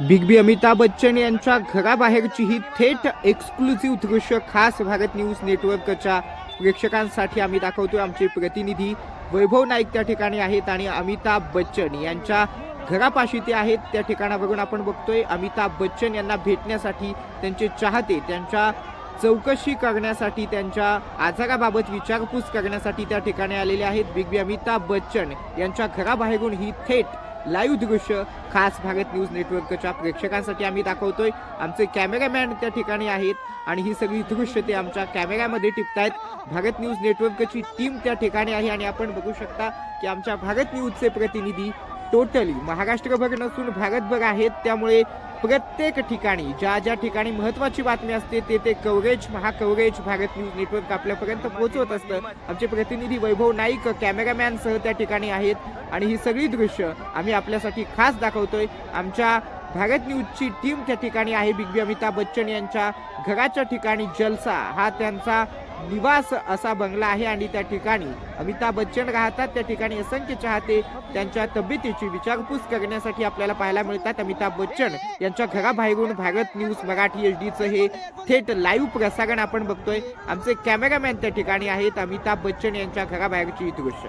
Big बी अमिताभ बच्चन यांच्या घराबाहेरची ही थेट exclusive दृश्य खास भारत न्यूज नेटवर्कच्या प्रेक्षकांसाठी आम्ही दाखवतोय. आमचे प्रतिनिधी वैभव नाईक त्या ठिकाणी आहेत आणि अमिताभ बच्चन यांच्या घरापाशी ते आहेत. त्या ठिकाणावरून आपण बघतोय अमिताभ बच्चन यांना भेटण्यासाठी त्यांचे चाहते त्यांच्या चौकशी करण्यासाठी त्यांच्या आजाराबाबत विचारपूस करण्यासाठी त्या ठिकाणी आलेले आहेत. बिग बी अमिताभ बच्चन यांच्या घराबाहेरून ही थेट लाईव्ह दृश्य खास भारत न्यूज नेटवर्कच्या प्रेक्षकांसाठी आम्ही दाखवतोय. आमचे कॅमेरामॅन त्या ठिकाणी आहेत आणि ही सगळी दृश्य ते आमच्या कॅमेऱ्यामध्ये टिपतायत. भारत न्यूज नेटवर्कची टीम त्या ठिकाणी आहे आणि आपण बघू शकता की आमच्या भारत न्यूजचे प्रतिनिधी टोटली महाराष्ट्रभर नसून भारतभर आहेत त्यामुळे प्रत्येक ठिकाणी ज्या ज्या ठिकाणी महत्वाची बातमी असते ते ते कव्हरेज महाकव्हरेज भारत न्यूज नेटवर्क आपल्यापर्यंत पोहोचवत असतं. आमचे प्रतिनिधी वैभव नाईक कॅमेरामॅन सह त्या ठिकाणी आहेत. आणि ही सगळी दृश्य आम्ही आपल्यासाठी खास दाखवतोय. आमच्या भारत न्यूजची टीम त्या ठिकाणी आहे. बिग बी अमिताभ बच्चन यांच्या घराच्या ठिकाणी जलसा हा त्यांचा निवास असा बंगला आहे आणि त्या ठिकाणी अमिताभ बच्चन राहतात. त्या ठिकाणी असंख्य चाहते त्यांच्या तब्येतीची विचारपूस करण्यासाठी आपल्याला पाहायला मिळतात. अमिताभ बच्चन यांच्या घराबाहेरून भारत न्यूज मराठी एच डीचं हे थेट लाईव्ह प्रसारण आपण बघतोय. आमचे कॅमेरामॅन त्या ठिकाणी आहेत. अमिताभ बच्चन यांच्या घराबाहेरची दृश्य.